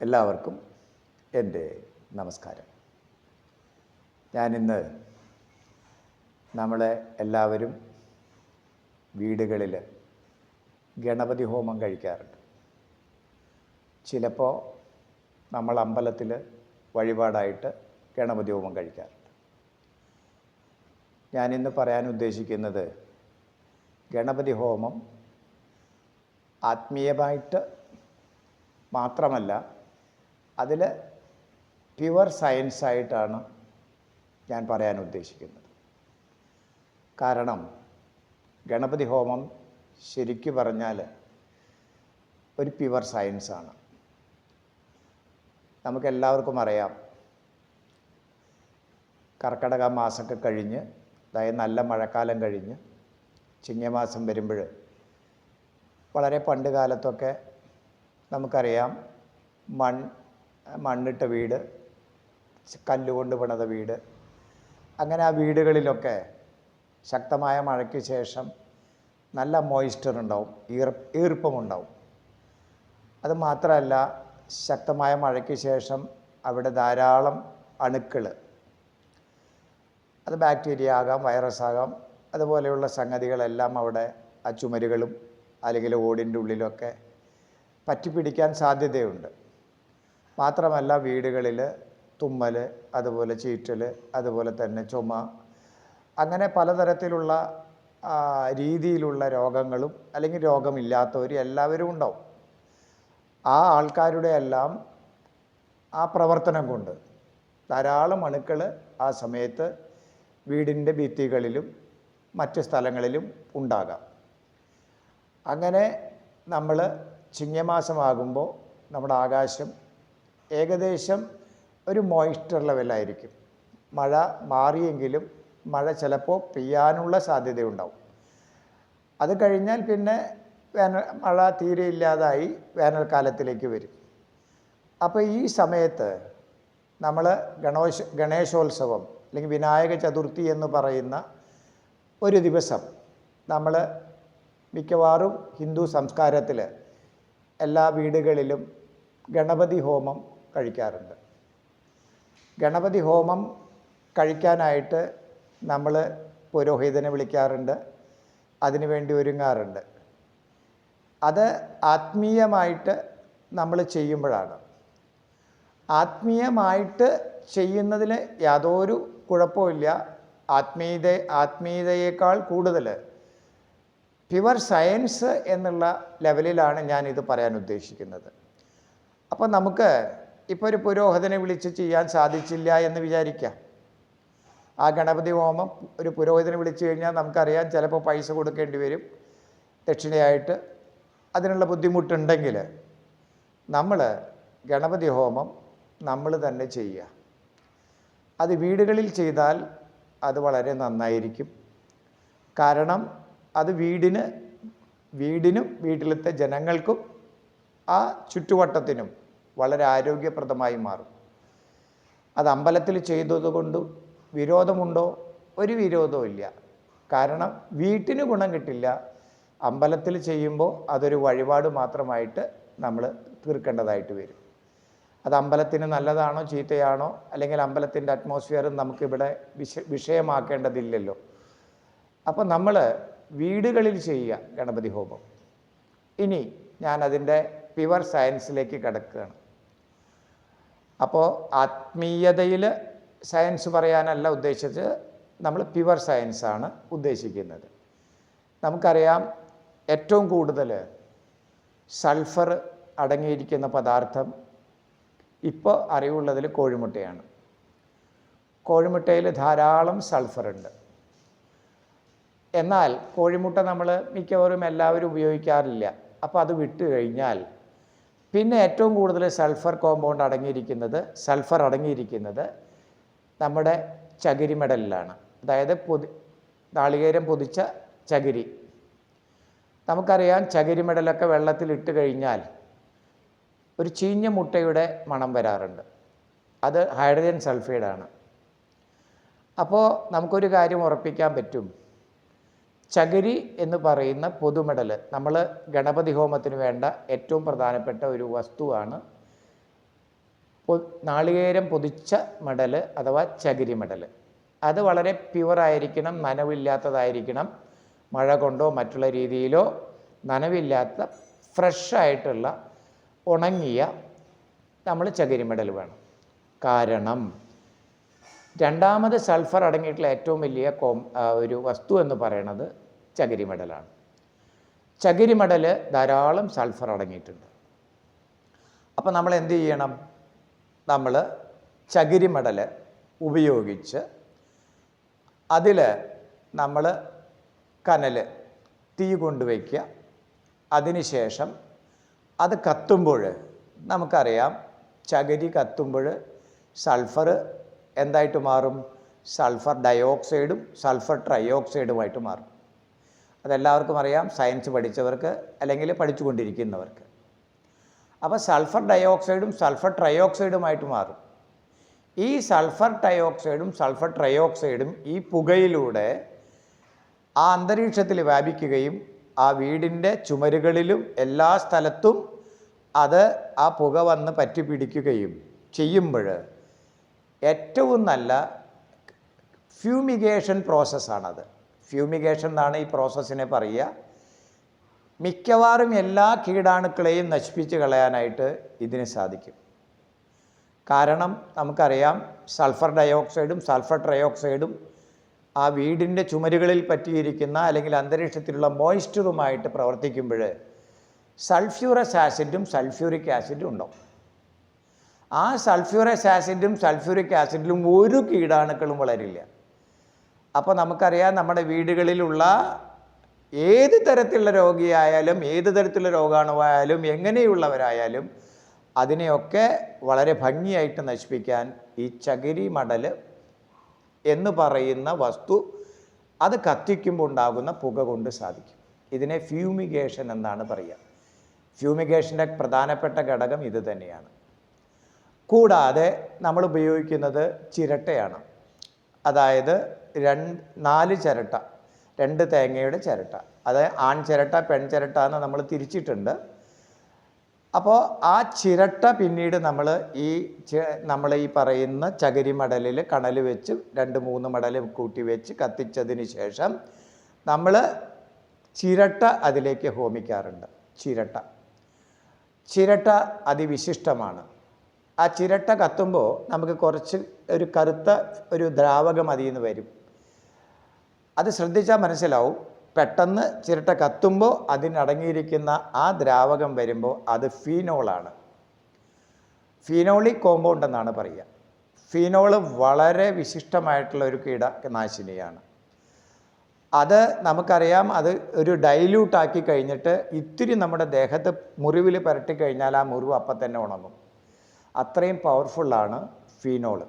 എല്ലാവർക്കും എന്റെ നമസ്കാരം. ഞാനിന്ന് നമ്മളെ എല്ലാവരും വീടുകളിൽ ഗണപതി ഹോമം കഴിക്കാറുണ്ട്. ചിലപ്പോൾ നമ്മൾ അമ്പലത്തിൽ വഴിപാടായിട്ട് ഗണപതി ഹോമം കഴിക്കാറുണ്ട്. ഞാനിന്ന് പറയാൻ ഉദ്ദേശിക്കുന്നത് ഗണപതി ഹോമം ആത്മീയമായിട്ട് മാത്രമല്ല അതിൽ പ്യുവർ സയൻസായിട്ടാണ് ഞാൻ പറയാൻ ഉദ്ദേശിക്കുന്നത്. കാരണം ഗണപതി ഹോമം ശരിക്കു പറഞ്ഞാൽ ഒരു പ്യുവർ സയൻസാണ് നമുക്കെല്ലാവർക്കും അറിയാം. കർക്കടക മാസമൊക്കെ കഴിഞ്ഞ് അതായത് നല്ല മഴക്കാലം കഴിഞ്ഞ് ചിങ്ങമാസം വരുമ്പോൾ വളരെ പണ്ട് കാലത്തൊക്കെ നമുക്കറിയാം മൺ മണ്ണിട്ട വീട് കല്ലുകൊണ്ട് പണിത വീട്. അങ്ങനെ ആ വീടുകളിലൊക്കെ ശക്തമായ മഴയ്ക്ക് ശേഷം നല്ല മോയിസ്ചർ ഉണ്ടാവും ഈർ ഈർപ്പമുണ്ടാവും. അത് മാത്രമല്ല ശക്തമായ മഴയ്ക്ക് ശേഷം അവിടെ ധാരാളം അണുക്കൾ. അത് ബാക്ടീരിയ ആകാം വൈറസ് ആകാം അതുപോലെയുള്ള സംഗതികളെല്ലാം അവിടെ ആ ചുമരുകളും അല്ലെങ്കിൽ ഓടിന്റെ ഉള്ളിലൊക്കെ പറ്റിപ്പിടിക്കാൻ സാധ്യതയുണ്ട്. മാത്രമല്ല വീടുകളിൽ തുമ്മൽ അതുപോലെ ചീറ്റൽ അതുപോലെ തന്നെ ചുമ അങ്ങനെ പലതരത്തിലുള്ള രീതിയിലുള്ള രോഗങ്ങളും അല്ലെങ്കിൽ രോഗമില്ലാത്തവർ എല്ലാവരും ഉണ്ടാവും. ആ ആൾക്കാരുടെ എല്ലാം ആ പ്രവർത്തനം കൊണ്ട് ധാരാളം അണുക്കൾ ആ സമയത്ത് വീടിന്റെ ഭിത്തികളിലും മറ്റ് സ്ഥലങ്ങളിലും ഉണ്ടാകാം. അങ്ങനെ നമ്മൾ ചിങ്ങമാസമാകുമ്പോൾ നമ്മുടെ ആകാശം ഏകദേശം ഒരു മോയ്സ്ചർ ലെവലായിരിക്കും മഴ മാറിയെങ്കിലും മഴ ചിലപ്പോൾ പെയ്യാനുള്ള സാധ്യതയുണ്ടാവും. അത് കഴിഞ്ഞാൽ പിന്നെ വേനൽ മഴ തീരെ ഇല്ലാതായി വേനൽക്കാലത്തിലേക്ക് വരും. അപ്പോൾ ഈ സമയത്ത് നമ്മൾ ഗണോശ ഗണേശോത്സവം അല്ലെങ്കിൽ വിനായക ചതുർത്ഥി എന്ന് പറയുന്ന ഒരു ദിവസം നമ്മൾ മിക്കവാറും ഹിന്ദു സംസ്കാരത്തിൽ എല്ലാ വീടുകളിലും ഗണപതി ഹോമം കഴിക്കാറുണ്ട്. ഗണപതി ഹോമം കഴിക്കാനായിട്ട് നമ്മൾ പുരോഹിതനെ വിളിക്കാറുണ്ട്. അതിനുവേണ്ടി ഒരുങ്ങാറുണ്ട്. അത് ആത്മീയമായിട്ട് നമ്മൾ ചെയ്യുമ്പോഴാണ്. ആത്മീയമായിട്ട് ചെയ്യുന്നതിൽ യാതൊരു കുഴപ്പമില്ല ആത്മീയത ആത്മീയതയേക്കാൾ കൂടുതൽ പ്യുവർ സയൻസ് എന്നുള്ള ലെവലിലാണ് ഞാനിത് പറയാൻ ഉദ്ദേശിക്കുന്നത്. അപ്പോൾ നമുക്ക് ഇപ്പോൾ ഒരു പുരോഹിതനെ വിളിച്ച് ചെയ്യാൻ സാധിച്ചില്ല എന്ന് വിചാരിക്കാം. ആ ഗണപതി ഹോമം ഒരു പുരോഹിതനെ വിളിച്ചു കഴിഞ്ഞാൽ നമുക്കറിയാം ചിലപ്പോൾ പൈസ കൊടുക്കേണ്ടി വരും. ദക്ഷിണയായിട്ട് അതിനുള്ള ബുദ്ധിമുട്ടുണ്ടെങ്കിൽ നമ്മൾ ഗണപതി ഹോമം നമ്മൾ തന്നെ ചെയ്യുക. അത് വീടുകളിൽ ചെയ്താൽ അത് വളരെ നന്നായിരിക്കും. കാരണം അത് വീടിന് വീടിനും വീട്ടിലത്തെ ജനങ്ങൾക്കും ആ ചുറ്റുവട്ടത്തിനും വളരെ ആരോഗ്യപ്രദമായി മാറും. അത് അമ്പലത്തിൽ ചെയ്തതുകൊണ്ട് വിരോധമുണ്ടോ? ഒരു വിരോധവും ഇല്ല. കാരണം വീട്ടിന് ഗുണം കിട്ടില്ല. അമ്പലത്തിൽ ചെയ്യുമ്പോൾ അതൊരു വഴിപാട് മാത്രമായിട്ട് നമ്മൾ തീർക്കേണ്ടതായിട്ട് വരും. അത് അമ്പലത്തിന് നല്ലതാണോ ചീത്തയാണോ അല്ലെങ്കിൽ അമ്പലത്തിന്റെ അറ്റ്മോസ്ഫിയർ നമുക്കിവിടെ വിഷ വിഷയമാക്കേണ്ടതില്ലല്ലോ. അപ്പോൾ നമ്മൾ വീടുകളിൽ ചെയ്യുക ഗണപതി ഹോമം ഇനി ഞാൻ അതിന്റെ പ്യുവർ സയൻസിലേക്ക് കിടക്കുകയാണ്. അപ്പോൾ ആത്മീയതയിൽ സയൻസ് പറയാനല്ല ഉദ്ദേശിച്ചത് നമ്മൾ പ്യുവർ സയൻസാണ് ഉദ്ദേശിക്കുന്നത്. നമുക്കറിയാം ഏറ്റവും കൂടുതൽ സൾഫർ അടങ്ങിയിരിക്കുന്ന പദാർത്ഥം ഇപ്പോൾ അറിവുള്ളതിൽ കോഴിമുട്ടയാണ്. കോഴിമുട്ടയിൽ ധാരാളം സൾഫർ ഉണ്ട്. എന്നാൽ കോഴിമുട്ട നമ്മൾ മിക്കവാറും എല്ലാവരും ഉപയോഗിക്കാറില്ല. അപ്പോൾ അത് വിട്ട് കഴിഞ്ഞാൽ പിന്നെ ഏറ്റവും കൂടുതൽ സൾഫർ കോമ്പൗണ്ട് അടങ്ങിയിരിക്കുന്നത് സൾഫർ അടങ്ങിയിരിക്കുന്നത് നമ്മുടെ ചകിരി മെഡലിലാണ് അതായത് പൊതി നാളികേരം പൊതിച്ച ചകിരി. നമുക്കറിയാം ചകിരി മെഡലൊക്കെ വെള്ളത്തിലിട്ട് കഴിഞ്ഞാൽ ഒരു ചീഞ്ഞ മുട്ടയുടെ മണം വരാറുണ്ട്. അത് ഹൈഡ്രജൻ സൾഫൈഡാണ്. അപ്പോൾ നമുക്കൊരു കാര്യം ഉറപ്പിക്കാൻ പറ്റും. ചകിരി എന്ന് പറയുന്ന പൊതുമെടൽ നമ്മൾ ഗണപതി ഹോമത്തിന് വേണ്ട ഏറ്റവും പ്രധാനപ്പെട്ട ഒരു വസ്തുവാണ് നാളികേരം പൊതിച്ച മെഡൽ അഥവാ ചകിരി മെഡൽ അത് വളരെ പ്യുവറായിരിക്കണം നനവില്ലാത്തതായിരിക്കണം. മഴ കൊണ്ടോ മറ്റുള്ള രീതിയിലോ നനവില്ലാത്ത ഫ്രഷായിട്ടുള്ള ഉണങ്ങിയ നമ്മൾ ചകിരി മെഡൽ വേണം. കാരണം രണ്ടാമത് സൾഫർ അടങ്ങിയിട്ടുള്ള ഏറ്റവും വലിയ കോം ഒരു വസ്തു എന്ന് പറയുന്നത് ചകിരിമടലാണ് ചകിരിമടൽ ധാരാളം സൾഫർ അടങ്ങിയിട്ടുണ്ട്. അപ്പോൾ നമ്മൾ എന്ത് ചെയ്യണം? നമ്മൾ ചകിരിമടൽ ഉപയോഗിച്ച് അതിൽ നമ്മൾ കനൽ തീ കൊണ്ടുവയ്ക്കുക അതിനുശേഷം അത് കത്തുമ്പോൾ നമുക്കറിയാം ചകിരി കത്തുമ്പോൾ സൾഫർ എന്തായിട്ട് മാറും? സൾഫർ ഡയോക്സൈഡും സൾഫർ ട്രയോക്സൈഡുമായിട്ട് മാറും. അതെല്ലാവർക്കും അറിയാം സയൻസ് പഠിച്ചവർക്ക് അല്ലെങ്കിൽ പഠിച്ചുകൊണ്ടിരിക്കുന്നവർക്ക്. അപ്പോൾ സൾഫർ ഡയോക്സൈഡും സൾഫർ ട്രയോക്സൈഡുമായിട്ട് മാറും. ഈ സൾഫർ ഡയോക്സൈഡും സൾഫർ ട്രയോക്സൈഡും ഈ പുകയിലൂടെ ആ അന്തരീക്ഷത്തിൽ വ്യാപിക്കുകയും ആ വീടിന്റെ ചുമരുകളിലും എല്ലാ സ്ഥലത്തും അത് ആ പുക വന്ന് പറ്റിപ്പിടിക്കുകയും ചെയ്യുമ്പോൾ ഏറ്റവും നല്ല ഫ്യൂമിഗേഷൻ പ്രോസസ്സാണത്. ഫ്യൂമിഗേഷൻ എന്നാണ് ഈ പ്രോസസ്സിനെ പറയുക. മിക്കവാറും എല്ലാ കീടാണുക്കളെയും നശിപ്പിച്ച് കളയാനായിട്ട് ഇതിന് സാധിക്കും. കാരണം നമുക്കറിയാം സൾഫർ ഡയോക്സൈഡും സൾഫർ ട്രയോക്സൈഡും ആ വീടിന്റെ ചുമരുകളിൽ പറ്റിയിരിക്കുന്ന അല്ലെങ്കിൽ അന്തരീക്ഷത്തിലുള്ള മോയ്സ്ചറുമായിട്ട് പ്രവർത്തിക്കുമ്പോൾ സൾഫ്യൂറസ് ആസിഡും സൾഫ്യൂറിക് ആസിഡും ഉണ്ടാവും. ആ സൾഫ്യൂറസ് ആസിഡും സൾഫ്യൂറിക് ആസിഡിലും ഒരു കീടാണുക്കളും വളരില്ല. അപ്പോൾ നമുക്കറിയാം നമ്മുടെ വീടുകളിലുള്ള ഏത് തരത്തിലുള്ള രോഗിയായാലും ഏത് തരത്തിലുള്ള രോഗാണുവായാലും എങ്ങനെയുള്ളവരായാലും അതിനെയൊക്കെ വളരെ ഭംഗിയായിട്ട് നശിപ്പിക്കാൻ ഈ ചകിരി മടൽ എന്ന് പറയുന്ന വസ്തു അത് കത്തിക്കുമ്പോൾ ഉണ്ടാകുന്ന പുക കൊണ്ട് സാധിക്കും. ഇതിനെ ഫ്യൂമിഗേഷൻ എന്നാണ് പറയുക. ഫ്യൂമിഗേഷന്റെ പ്രധാനപ്പെട്ട ഘടകം ഇത് തന്നെയാണ്. കൂടാതെ നമ്മൾ ഉപയോഗിക്കുന്നത് ചിരട്ടയാണ്. അതായത് രണ്ട് നാല് ചിരട്ട രണ്ട് തേങ്ങയുടെ ചിരട്ട. അത് ആൺ ചിരട്ട പെൺ ചിരട്ട എന്ന് നമ്മൾ തിരിച്ചിട്ടുണ്ട്. അപ്പോൾ ആ ചിരട്ട പിന്നീട് നമ്മൾ ഈ നമ്മൾ ഈ പറയുന്ന ചകിരി മടലിൽ കണൽ വെച്ച് രണ്ട് മൂന്ന് മടൽ കൂട്ടി വെച്ച് കത്തിച്ചതിന് ശേഷം നമ്മൾ ചിരട്ട അതിലേക്ക് ഹോമിക്കാറുണ്ട്. ചിരട്ട. ചിരട്ട അതിവിശിഷ്ടമാണ്. ആ ചിരട്ട കത്തുമ്പോൾ നമുക്ക് കുറച്ച് ഒരു കറുത്ത ഒരു ദ്രാവകം അതിൽ നിന്ന് വരും. അത് ശ്രദ്ധിച്ചാൽ മനസ്സിലാവും. പെട്ടെന്ന് ചിരട്ട കത്തുമ്പോൾ അതിനടങ്ങിയിരിക്കുന്ന ആ ദ്രാവകം വരുമ്പോൾ അത് ഫീനോളാണ്. ഫീനോളിക് കോമ്പൗണ്ട് എന്നാണ് പറയുക. ഫീനോൾ വളരെ വിശിഷ്ടമായിട്ടുള്ള ഒരു കീടനാശിനിയാണ്. അത് നമുക്കറിയാം അത് ഒരു ഡൈല്യൂട്ടാക്കി കഴിഞ്ഞിട്ട് ഇത്തിരി നമ്മുടെ ദേഹത്ത് മുറിവിൽ പുരട്ടി കഴിഞ്ഞാൽ ആ മുറിവ് അപ്പം തന്നെ ഉണങ്ങും. അത്രയും പവർഫുള്ളാണ് ഫീനോൾ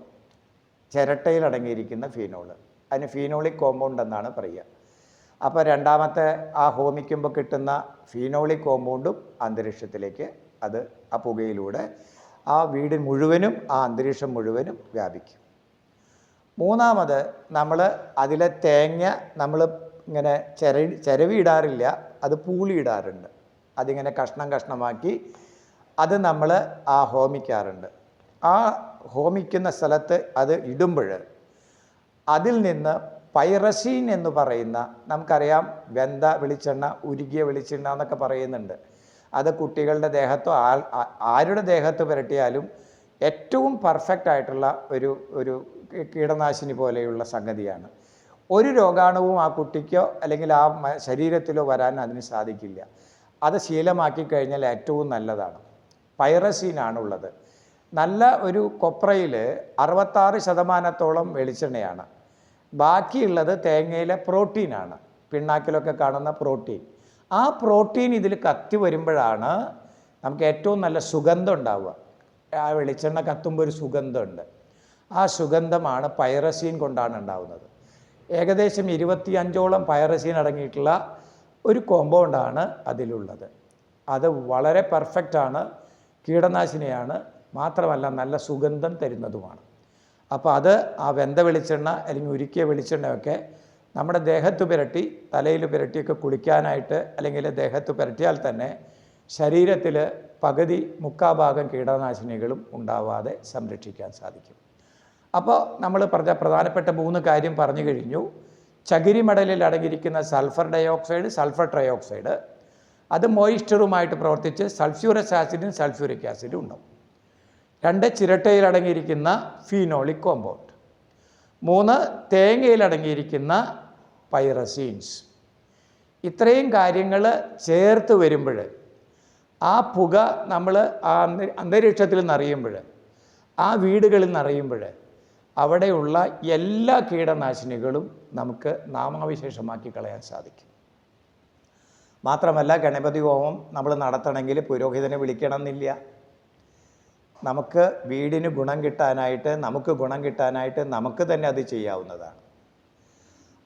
ചിരട്ടയിൽ അടങ്ങിയിരിക്കുന്ന ഫീനോൾ അതിന് ഫീനോളിക് കോമ്പൗണ്ട് എന്നാണ് പറയുക. അപ്പോൾ രണ്ടാമത്തെ ആ ഹോമിക്കുമ്പോൾ കിട്ടുന്ന ഫീനോളിക് കോമ്പൗണ്ടും അന്തരീക്ഷത്തിലേക്ക് അത് ആ പുകയിലൂടെ ആ വീട് മുഴുവനും ആ അന്തരീക്ഷം മുഴുവനും വ്യാപിക്കും. മൂന്നാമത് നമ്മൾ അതിലെ തേങ്ങ നമ്മൾ ഇങ്ങനെ ചിര ചിരവിയിടാറില്ല അത് പൂളിയിടാറുണ്ട്. അതിങ്ങനെ കഷ്ണം കഷ്ണമാക്കി അത് നമ്മൾ ആ ഹോമിക്കാറുണ്ട്. ആ ഹോമിക്കുന്ന സ്ഥലത്ത് അത് ഇടുമ്പോൾ അതിൽ നിന്ന് പൈറസീൻ എന്ന് പറയുന്ന നമുക്കറിയാം വെന്ത വെളിച്ചെണ്ണ ഉരുകിയ വെളിച്ചെണ്ണ എന്നൊക്കെ പറയുന്നുണ്ട്. അത് കുട്ടികളുടെ ദേഹത്തോ ആരുടെ ദേഹത്ത് പുരട്ടിയാലും ഏറ്റവും പെർഫെക്റ്റ് ആയിട്ടുള്ള ഒരു ഒരു കീടനാശിനി പോലെയുള്ള സംഗതിയാണ്. ഒരു രോഗാണുവും ആ കുട്ടിക്കോ അല്ലെങ്കിൽ ആ ശരീരത്തിലോ വരാൻ അതിന് സാധിക്കില്ല. അത് ശീലമാക്കി കഴിഞ്ഞാൽ ഏറ്റവും നല്ലതാണ്. പൈറസീനാണുള്ളത്. നല്ല ഒരു കൊപ്രയിൽ അറുപത്താറ് ശതമാനത്തോളം വെളിച്ചെണ്ണയാണ്. ബാക്കിയുള്ളത് തേങ്ങയിലെ പ്രോട്ടീനാണ്. പിണ്ണാക്കിലൊക്കെ കാണുന്ന പ്രോട്ടീൻ. ആ പ്രോട്ടീൻ ഇതിൽ കത്തി വരുമ്പോഴാണ് നമുക്ക് ഏറ്റവും നല്ല സുഗന്ധം ഉണ്ടാവുക ആ വെളിച്ചെണ്ണ കത്തുമ്പോൾ ഒരു സുഗന്ധമുണ്ട്. ആ സുഗന്ധമാണ് പൈറസീൻ കൊണ്ടാണ് ഉണ്ടാവുന്നത്. ഏകദേശം ഇരുപത്തിയഞ്ചോളം പൈറസീൻ അടങ്ങിയിട്ടുള്ള ഒരു കോമ്പൗണ്ടാണ് അതിലുള്ളത്. അത് വളരെ പെർഫെക്റ്റാണ്. കീടനാശിനിയാണ് മാത്രമല്ല നല്ല സുഗന്ധം തരുന്നതുമാണ്. അപ്പോൾ അത് ആ വെന്ത വെളിച്ചെണ്ണ അല്ലെങ്കിൽ ഉരുക്കിയ വെളിച്ചെണ്ണയൊക്കെ നമ്മുടെ ദേഹത്ത് പുരട്ടി തലയിൽ പുരട്ടിയൊക്കെ കുളിക്കാനായിട്ട് അല്ലെങ്കിൽ ദേഹത്ത് പുരട്ടിയാൽ തന്നെ ശരീരത്തിൽ പകുതി മുക്കാ ഭാഗം കീടനാശിനികളും ഉണ്ടാവാതെ സംരക്ഷിക്കാൻ സാധിക്കും. അപ്പോൾ നമ്മൾ പറഞ്ഞ പ്രധാനപ്പെട്ട മൂന്ന് കാര്യം പറഞ്ഞു കഴിഞ്ഞു. ചകിരി മടലിൽ അടങ്ങിയിരിക്കുന്ന സൾഫർ ഡയോക്സൈഡ് സൾഫർ ട്രയോക്സൈഡ് അത് മോയിസ്റ്ററുമായിട്ട് പ്രവർത്തിച്ച് സൾഫ്യൂറസ് ആസിഡും സൾഫ്യൂറിക് ആസിഡും ഉണ്ടാവും. രണ്ട് ചിരട്ടയിൽ അടങ്ങിയിരിക്കുന്ന ഫീനോളിക് കോമ്പൗണ്ട് മൂന്ന് തേങ്ങയിൽ അടങ്ങിയിരിക്കുന്ന പൈറസീൻസ് ഇത്രയും കാര്യങ്ങൾ ചേർത്ത് വരുമ്പോൾ ആ പുക നമ്മൾ ആ അന്ത- അന്തരീക്ഷത്തിൽ നിറയുമ്പോൾ ആ വീടുകളിൽ നിറയുമ്പോൾ അവിടെയുള്ള എല്ലാ കീടനാശിനികളും നമുക്ക് നാമാവിശേഷമാക്കി കളയാൻ സാധിക്കും. മാത്രമല്ല ഗണപതി ഹോമം നമ്മൾ നടത്തണമെങ്കിൽ പുരോഹിതനെ വിളിക്കണമെന്നില്ല. നമുക്ക് വീടിന് ഗുണം കിട്ടാനായിട്ട് നമുക്ക് ഗുണം കിട്ടാനായിട്ട് നമുക്ക് തന്നെ അത് ചെയ്യാവുന്നതാണ്.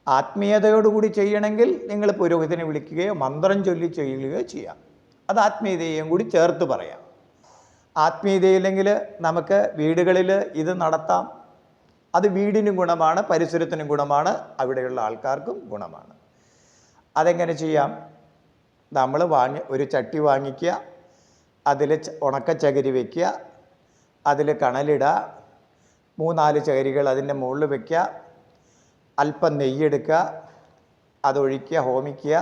ആത്മീയതയോടുകൂടി ചെയ്യണമെങ്കിൽ നിങ്ങൾ പുരോഹിതനെ വിളിക്കുകയോ മന്ത്രം ചൊല്ലി ചെയ്യുകയോ ചെയ്യാം. അത് ആത്മീയതയും കൂടി ചേർത്ത് പറയാം. ആത്മീയതയില്ലെങ്കിൽ നമുക്ക് വീടുകളിൽ ഇത് നടത്താം. അത് വീടിനും ഗുണമാണ് പരിസരത്തിനും ഗുണമാണ് അവിടെയുള്ള ആൾക്കാർക്കും ഗുണമാണ്. അതെങ്ങനെ ചെയ്യാം? നമ്മൾ വാങ്ങി ഒരു ചട്ടി വാങ്ങിക്കുക അതിൽ ഉണക്കച്ചകിരി വയ്ക്കുക അതിൽ കണലിടുക മൂന്നാൽ ചകരികൾ അതിന്റെ മുകളിൽ വയ്ക്കുക അല്പം നെയ്യെടുക്കുക അതൊഴിക്കുക ഹോമിക്കുക.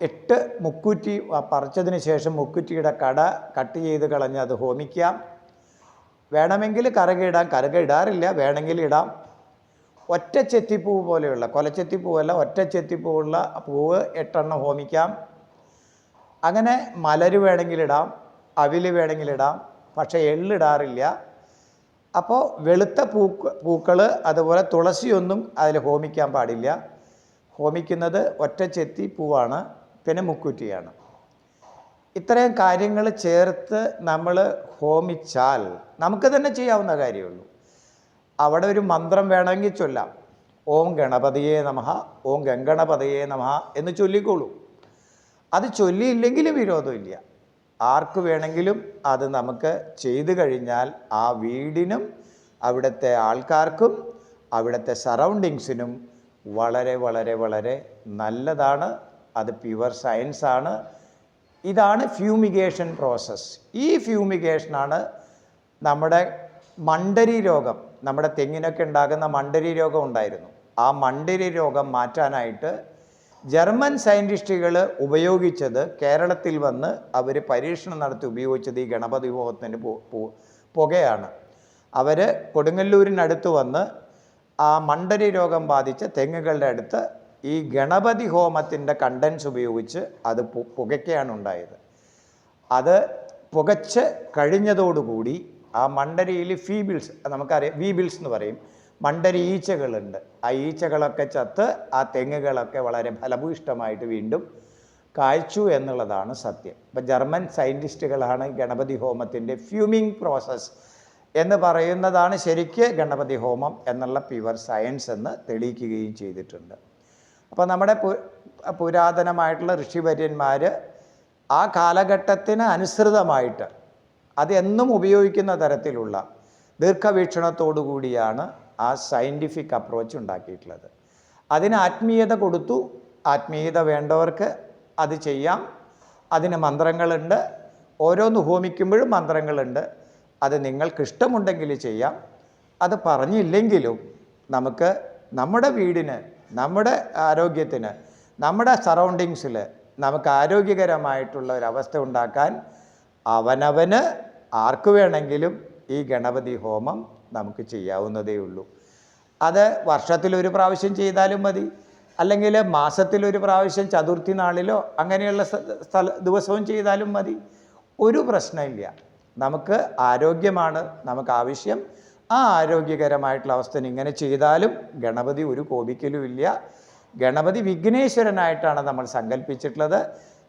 എട്ട് മുക്കുറ്റി പറിച്ചതിന് ശേഷം മുക്കുറ്റിയുടെ കട കട്ട് ചെയ്ത് കളഞ്ഞ് അത് ഹോമിക്കാം വേണമെങ്കിൽ കറുക ഇടാം കറുക ഇടാറില്ല വേണമെങ്കിൽ ഇടാം. ഒറ്റ പോലെയുള്ള കൊലച്ചെത്തിപ്പൂവല്ല ഒറ്റ ചെത്തിപ്പൂവുള്ള പൂവ് എട്ടെണ്ണം ഹോമിക്കാം. അങ്ങനെ മലര് വേണമെങ്കിൽ ഇടാം അവിൽ വേണമെങ്കിൽ ഇടാം പക്ഷേ എള്ളിടാറില്ല. അപ്പോൾ വെളുത്ത പൂക്ക പൂക്കൾ അതുപോലെ തുളസിയൊന്നും അതിൽ ഹോമിക്കാൻ പാടില്ല. ഹോമിക്കുന്നത് ഒറ്റച്ചെത്തി പൂവാണ് പിന്നെ മുക്കുറ്റിയാണ്. ഇത്രയും കാര്യങ്ങൾ ചേർത്ത് നമ്മൾ ഹോമിച്ചാൽ നമുക്ക് തന്നെ ചെയ്യാവുന്ന കാര്യമുള്ളൂ. അവിടെ ഒരു മന്ത്രം വേണമെങ്കിൽ ചൊല്ലാം. ഓം ഗണപതിയെ നമഹ ഓം ഗംഗണപതിയെ നമഹ എന്ന് ചൊല്ലിക്കോളൂ. അത് ചൊല്ലിയില്ലെങ്കിലും വിരോധമില്ല. ആർക്ക് വേണമെങ്കിലും അത് നമുക്ക് ചെയ്തു കഴിഞ്ഞാൽ ആ വീടിനും അവിടുത്തെ ആൾക്കാർക്കും അവിടുത്തെ സറൗണ്ടിങ്സിനും വളരെ വളരെ വളരെ നല്ലതാണ്. അത് പ്യുവർ സയൻസാണ് ഇതാണ് ഫ്യൂമിഗേഷൻ പ്രോസസ്സ്. ഈ ഫ്യൂമിഗേഷനാണ് നമ്മുടെ മണ്ടരി രോഗം നമ്മുടെ തെങ്ങിനൊക്കെ ഉണ്ടാകുന്ന മണ്ടരി രോഗം ഉണ്ടായിരുന്നു. ആ മണ്ടരി രോഗം മാറ്റാനായിട്ട് ജർമ്മൻ സയന്റിസ്റ്റുകൾ ഉപയോഗിച്ചത് കേരളത്തിൽ വന്ന് അവർ പരീക്ഷണം നടത്തി ഉപയോഗിച്ചത് ഈ ഗണപതി ഹോമത്തിന്റെ പുകയാണ്. അവർ കൊടുങ്ങല്ലൂരിനടുത്ത് വന്ന് ആ മണ്ടരി രോഗം ബാധിച്ച തെങ്ങുകളുടെ അടുത്ത് ഈ ഗണപതി ഹോമത്തിന്റെ കണ്ടൻസ് ഉപയോഗിച്ച് അത് പുകയ്ക്കാണ് ഉണ്ടായത്. അത് പുകച്ച് കഴിഞ്ഞതോടുകൂടി ആ മണ്ടരിയിൽ ഫീബിൾസ് നമുക്കറിയാം വീബിൾസ് എന്ന് പറയും. മണ്ടരി ഈച്ചകളുണ്ട്. ആ ഈച്ചകളൊക്കെ ചത്ത് ആ തെങ്ങുകളൊക്കെ വളരെ ഫലഭൂയിഷ്ടമായിട്ട് വീണ്ടും കാഴ്ചു എന്നുള്ളതാണ് സത്യം. ഇപ്പം ജർമ്മൻ സയന്റിസ്റ്റുകളാണ് ഗണപതി ഹോമത്തിന്റെ ഫ്യൂമിങ് പ്രോസസ്സ് എന്ന് പറയുന്നതാണ് ശരിക്ക് ഗണപതി ഹോമം എന്നുള്ള പ്യുവർ സയൻസ് എന്ന് തെളിയിക്കുകയും ചെയ്തിട്ടുണ്ട്. അപ്പോൾ നമ്മുടെ പുരാതനമായിട്ടുള്ള ഋഷിവര്യന്മാർ ആ കാലഘട്ടത്തിന് അനുസൃതമായിട്ട് അതെന്നും ഉപയോഗിക്കുന്ന തരത്തിലുള്ള ദീർഘവീക്ഷണത്തോടു കൂടിയാണ് ആ സയന്റിഫിക് അപ്രോച്ച് ഉണ്ടാക്കിയിട്ടുള്ളത്. അതിന് ആത്മീയത കൊടുത്തു. ആത്മീയത വേണ്ടവർക്ക് അത് ചെയ്യാം. അതിന് മന്ത്രങ്ങളുണ്ട്. ഓരോന്ന് ഹോമിക്കുമ്പോഴും മന്ത്രങ്ങളുണ്ട്. അത് നിങ്ങൾക്ക് ഇഷ്ടമുണ്ടെങ്കിൽ ചെയ്യാം. അത് പറഞ്ഞില്ലെങ്കിലും നമുക്ക് നമ്മുടെ വീടിന് നമ്മുടെ ആരോഗ്യത്തിന് നമ്മുടെ സറൗണ്ടിങ്സിൽ നമുക്ക് ആരോഗ്യകരമായിട്ടുള്ള ഒരവസ്ഥ ഉണ്ടാക്കാൻ അവനവന് ആർക്കു വേണമെങ്കിലും ഈ ഗണപതി ഹോമം നമുക്ക് ചെയ്യാവുന്നതേ ഉള്ളൂ. അത് വർഷത്തിലൊരു പ്രാവശ്യം ചെയ്താലും മതി. അല്ലെങ്കിൽ മാസത്തിലൊരു പ്രാവശ്യം ചതുർത്ഥി നാളിലോ അങ്ങനെയുള്ള സ്ഥല ദിവസവും ചെയ്താലും മതി. ഒരു പ്രശ്നമില്ല. നമുക്ക് ആരോഗ്യമാണ് നമുക്ക് ആവശ്യം. ആ ആരോഗ്യകരമായിട്ടുള്ള അവസ്ഥ ഇങ്ങനെ ചെയ്താലും ഗണപതി ഒരു കോപിക്കലും ഇല്ല. ഗണപതി വിഘ്നേശ്വരനായിട്ടാണ് നമ്മൾ സങ്കല്പിച്ചിട്ടുള്ളത്.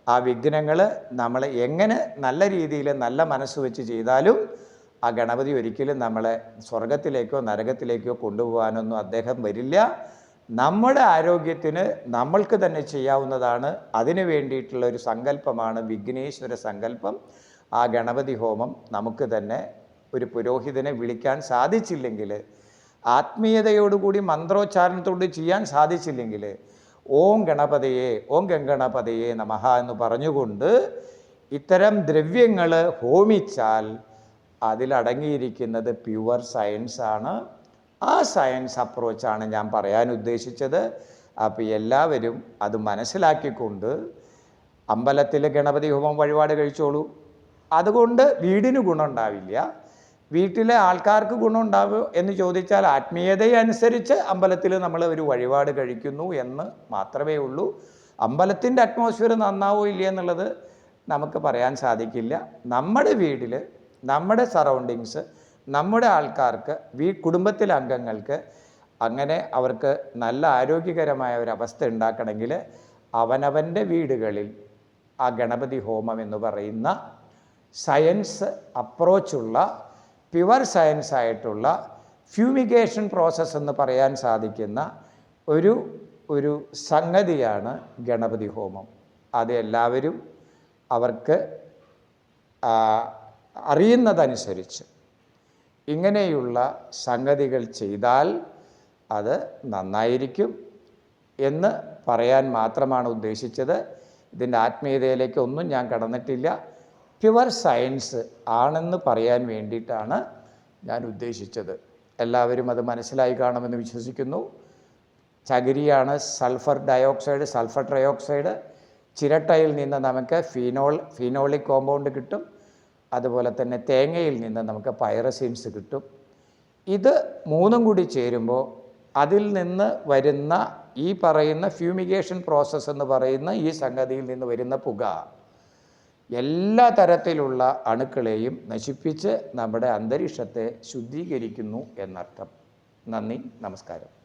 ആ വിഘ്നങ്ങൾ നമ്മൾ എങ്ങനെ നല്ല രീതിയിൽ നല്ല മനസ്സ് വെച്ച് ചെയ്താലും ആ ഗണപതി ഒരിക്കലും നമ്മളെ സ്വർഗത്തിലേക്കോ നരകത്തിലേക്കോ കൊണ്ടുപോകാനൊന്നും അദ്ദേഹം വരില്ല. നമ്മുടെ ആരോഗ്യത്തിന് നമ്മൾക്ക് തന്നെ ചെയ്യാവുന്നതാണ്. അതിനു വേണ്ടിയിട്ടുള്ള ഒരു സങ്കല്പമാണ് വിഘ്നേശ്വര സങ്കല്പം. ആ ഗണപതി ഹോമം നമുക്ക് തന്നെ ഒരു പുരോഹിതനെ വിളിക്കാൻ സാധിച്ചില്ലെങ്കിൽ ആത്മീയതയോടുകൂടി മന്ത്രോച്ചാരണത്തോട് ചെയ്യാൻ സാധിച്ചില്ലെങ്കിൽ ഓം ഗണപതയെ ഓം ഗംഗണപതയെ നമഹ എന്ന് പറഞ്ഞുകൊണ്ട് ഇത്തരം ദ്രവ്യങ്ങൾ ഹോമിച്ചാൽ അതിലടങ്ങിയിരിക്കുന്നത് പ്യുവർ സയൻസാണ് ആ സയൻസ് അപ്രോച്ചാണ് ഞാൻ പറയാൻ ഉദ്ദേശിച്ചത്. അപ്പോൾ എല്ലാവരും അത് മനസ്സിലാക്കിക്കൊണ്ട് അമ്പലത്തിൽ ഗണപതി ഹോമം വഴിപാട് കഴിച്ചോളൂ. അതുകൊണ്ട് വീടിന് ഗുണമുണ്ടാവില്ല. വീട്ടിലെ ആൾക്കാർക്ക് ഗുണമുണ്ടാവുമോ എന്ന് ചോദിച്ചാൽ ആത്മീയതയനുസരിച്ച് അമ്പലത്തിൽ നമ്മൾ ഒരു വഴിപാട് കഴിക്കുന്നു എന്ന് മാത്രമേ ഉള്ളൂ. അമ്പലത്തിന്റെ അറ്റ്മോസ്ഫിയർ നന്നാവോ ഇല്ല എന്നുള്ളത് നമുക്ക് പറയാൻ സാധിക്കില്ല. നമ്മുടെ വീട്ടിൽ നമ്മുടെ സറൗണ്ടിങ്സ് നമ്മുടെ ആൾക്കാർക്ക് വീ കുടുംബത്തിലെ അംഗങ്ങൾക്ക് അങ്ങനെ അവർക്ക് നല്ല ആരോഗ്യകരമായ ഒരു അവസ്ഥ ഉണ്ടാക്കണമെങ്കിൽ അവനവന്റെ വീടുകളിൽ ആ ഗണപതി ഹോമം എന്ന് പറയുന്ന സയൻസ് അപ്രോച്ചുള്ള പ്യുവർ സയൻസ് ആയിട്ടുള്ള ഫ്യൂമിഗേഷൻ പ്രോസസ്സ് എന്ന് പറയാൻ സാധിക്കുന്ന ഒരു ഒരു സംഗതിയാണ് ഗണപതി ഹോമം. അത് എല്ലാവരും അവർക്ക് അറിയുന്നതനുസരിച്ച് ഇങ്ങനെയുള്ള സംഗതികൾ ചെയ്താൽ അത് നന്നായിരിക്കും എന്ന് പറയാൻ മാത്രമാണ് ഉദ്ദേശിച്ചത്. ഇതിന്റെ ആത്മീയതയിലേക്ക് ഒന്നും ഞാൻ കടന്നിട്ടില്ല. പ്യുവർ സയൻസ് ആണെന്ന് പറയാൻ വേണ്ടിയിട്ടാണ് ഞാൻ ഉദ്ദേശിച്ചത്. എല്ലാവരും അത് മനസ്സിലായി കാണുമെന്ന് വിശ്വസിക്കുന്നു. ചകിരിയാണ് സൾഫർ ഡയോക്സൈഡ് സൾഫർ ട്രയോക്സൈഡ്. ചിരട്ടയിൽ നിന്ന് നമുക്ക് ഫീനോൾ ഫീനോളിക് കോമ്പൗണ്ട് കിട്ടും. അതുപോലെ തന്നെ തേങ്ങയിൽ നിന്ന് നമുക്ക് പൈറസീൻസ് കിട്ടും. ഇത് മൂന്നും കൂടി ചേരുമ്പോൾ അതിൽ നിന്ന് വരുന്ന ഈ പറയുന്ന ഫ്യൂമിഗേഷൻ പ്രോസസ്സ് എന്ന് പറയുന്ന ഈ സംഗതിയിൽ നിന്ന് വരുന്ന പുക എല്ലാ തരത്തിലുള്ള അണുക്കളെയും നശിപ്പിച്ച് നമ്മുടെ അന്തരീക്ഷത്തെ ശുദ്ധീകരിക്കുന്നു എന്നർത്ഥം. നന്ദി നമസ്കാരം.